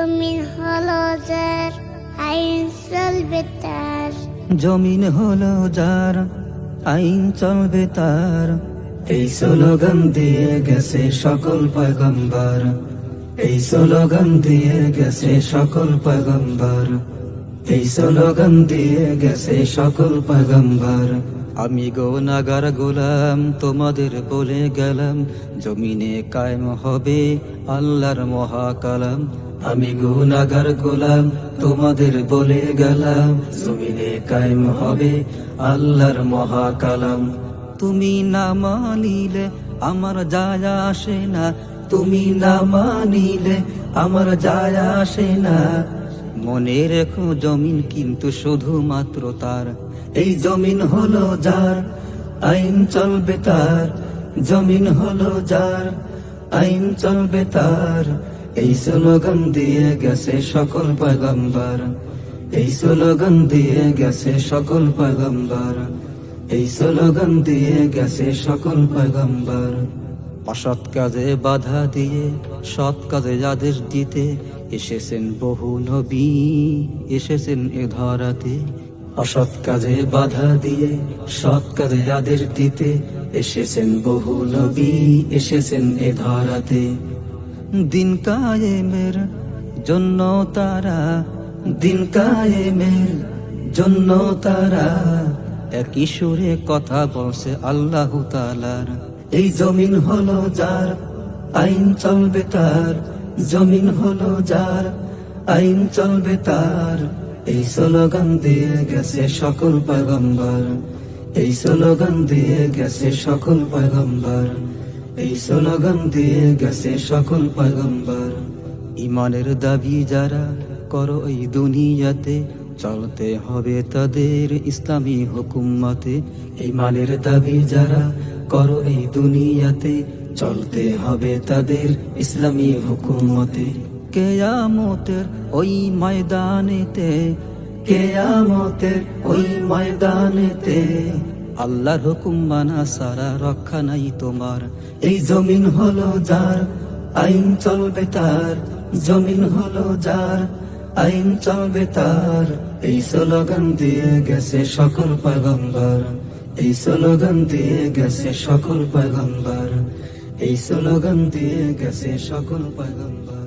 জমিন হলো যার আইন চলবে তার। জমিন হলো যার আইন চলবে তার। এই স্লোগান দিয়ে গেছে সকল পয়গম্বর। এই স্লোগান দিয়ে গেছে সকল পয়গম্বর। এই স্লোগান দিয়ে গেছে সকল পয়গম্বর। আমি নাগার গোলাম, তোমাদের বলে গেলাম, জমিনে কায়ম হবে আল্লাহর মহাকালাম। আমি গুনাগার গোলাম, তোমাদের বলে গেলাম, জমিনে কায়েম হবে আল্লাহর মহাকালাম। তুমি না মানিলে আমার যায় আসে না, তুমি না মানিলে আমার যায় আসে না। মনে রেখো জমিন কিন্তু শুধুমাত্র তার, এই জমিন হলো যার, আইন চলবে তার, জমিন হলো যার, আইন চলবে তার। এই স্লোগান দিয়ে গেছে সকল পয়গম্বর। এই স্লোগান দিয়ে গেছে সকল পয়গম্বর। এই স্লোগান দিয়ে গেছে সকল পয়গম্বর। অসৎ কাজে বাধা দিয়ে, সৎ কাজে আদেশ দিতে এসেছেন বহু নবী, এসেছেন এ ধরাতে। অসৎ কাজে বাধা দিয়ে, সৎ কাজে আদেশ দিতে এসেছেন বহু নবী, এসেছেন এ ধরাতে। দিন কায়েমের জন্য তারা, দিন কায়েমের জন্য তারা। একই সুরে কথা বলছে আল্লাহ তালার এই জমিন হলো যার আইন চলবে তার। জমিন হলো যার আইন চলবে তার। এই স্লোগান দিয়ে গেছে সকল পয়গম্বর। এই স্লোগান দিয়ে গেছে সকল পয়গম্বর। এই স্লোগান দিয়ে গেছে সকল পয়গম্বর। ইমানের দাবি যারা করো এই দুনিয়াতে, চলতে হবে তাদের ইসলামী হুকুমতে। ইমানের দাবি যারা করো এই দুনিয়াতে, চলতে হবে তাদের ইসলামী হুকুমতে। কেয়ামতের ওই ময়দানেতে, কেয়ামতের ওই ময়দানেতে আল্লাহর হুকুম মানা সারা রক্ষা নাই তোমার। এই জমিন হলো যার, আইন চলবে তার। জমিন হলো যার, আইন চলবে তার। এই স্লোগান দিয়ে গেছে সকল পয়গম্বর। এই স্লোগান দিয়ে গেছে সকল পয়গম্বর। এই স্লোগান দিয়ে গেছে সকল পয়গম্বর।